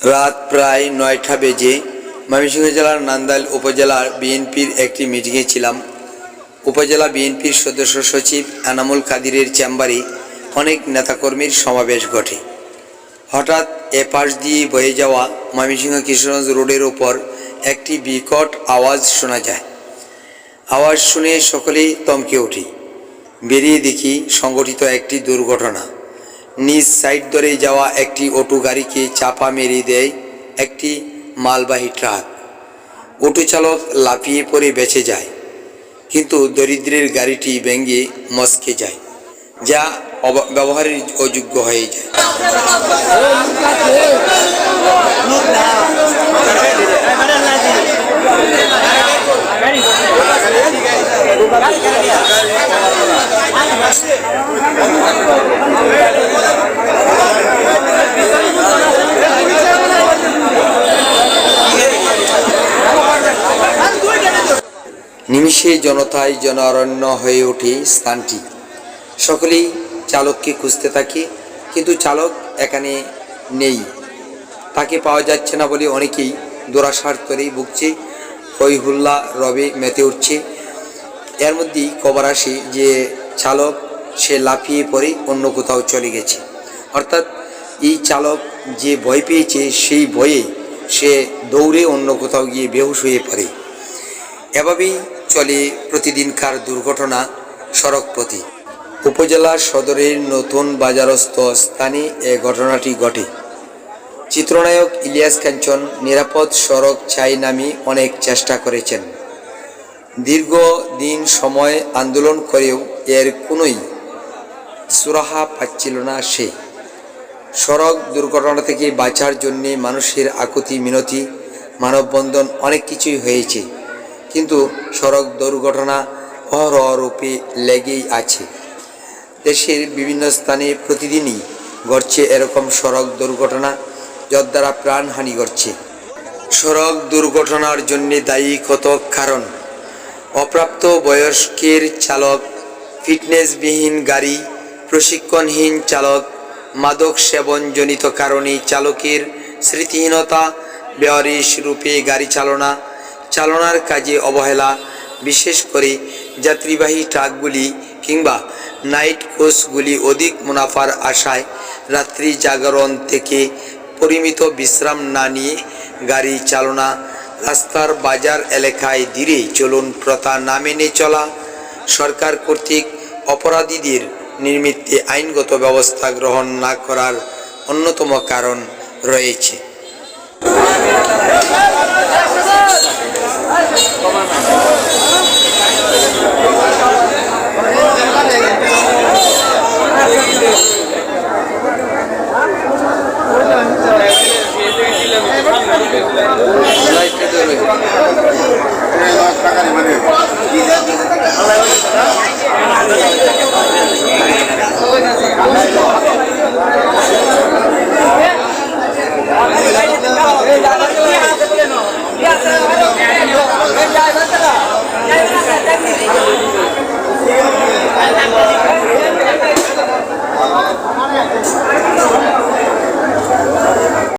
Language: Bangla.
রাত প্রায় নয়টা বেজে ময়মনসিংহ জেলার নান্দাইল উপজেলার বিএনপির একটি মিটিংয়ে ছিলাম। উপজেলা বিএনপির সদস্য সচিব এনামুল কাদিরের চেম্বারে অনেক নেতাকর্মীর সমাবেশ ঘটে। হঠাৎ এ পাশ দিয়ে বয়ে যাওয়া ময়মনসিংহ কিশোরগঞ্জ রোডের ওপর একটি বিকট আওয়াজ শোনা যায়। আওয়াজ শুনে সকলেই তমকে উঠি। বেরিয়ে দেখি সংগঠিত একটি দুর্ঘটনা। নিজ সাইড ধরে যাওয়া একটি অটো গাড়িকে চাপা মেরে দেয় একটি মালবাহী ট্রাক অটো চালক লাফিয়ে পড়ে বেঁচে যায় কিন্তু দরিদ্রের গাড়িটি ভেঙে মস্কে যায় যা ব্যবহারের অযোগ্য হয়ে যায় নিমিষে জনতায় জনারণ্য হয়ে ওঠে স্থানটি। সকলেই চালককে খুঁজতে থাকে, কিন্তু চালক এখানে নেই। তাকে পাওয়া যাচ্ছে না বলে অনেকেই দোরাসার ভুগছে। হই হুল্লা রবে মেতে উঠছে। এর মধ্যেই খবর আসে যে চালক সে লাফিয়ে পড়ে অন্য কোথাও চলে গেছে। অর্থাৎ এই চালক যে ভয় পেয়েছে সেই ভয়ে সে দৌড়ে অন্য কোথাও গিয়ে বেহুশ হয়ে পড়ে। এভাবেই চলে প্রতিদিনকার দুর্ঘটনা সড়ক প্রতি উপজেলা সদরের নতুন বাজারস্থ স্থানে এ ঘটনাটি ঘটে। চিত্রনায়ক ইলিয়াস কাঞ্চন নিরাপদ সড়ক চাই নামে অনেক চেষ্টা করেছেন। দীর্ঘ দিন সময় আন্দোলন করেও এর কোনোই সুরাহা পাচ্ছিল না সে। সড়ক দুর্ঘটনা থেকে বাঁচার জন্যে মানুষের আকুতি, মিনতি, মানববন্ধন অনেক কিছুই হয়েছে। কিন্তু সড়ক দুর্ঘটনা অহরহরূপে লেগেই আছে। দেশের বিভিন্ন স্থানে প্রতিদিনই ঘটছে এরকম সড়ক দুর্ঘটনা, যার দ্বারা প্রাণহানি ঘটছে। সড়ক দুর্ঘটনার জন্য দায়ী কত কারণ? অপ্রাপ্ত বয়স্কের চালক, ফিটনেসবিহীন গাড়ি, প্রশিক্ষণহীন চালক, মাদক সেবনজনিত কারণে চালকের স্মৃতিহীনতা, বেয়ারিশ রূপে গাড়ি চালনা চালনার কাজে অবহেলা, বিশেষ করে যাত্রীবাহী ট্রাকগুলি কিংবা নাইট কোচগুলি অধিক মুনাফার আশায় রাত্রি জাগরণ থেকে পরিমিত বিশ্রাম না নিয়ে গাড়ি চালনা, রাস্তার বাজার এলাকায় ধীরে চলুন প্রথা না মেনে চলা, সরকার কর্তৃক অপরাধীদের নির্মিত্তে আইনগত ব্যবস্থা গ্রহণ না করার অন্যতম কারণ রয়েছে।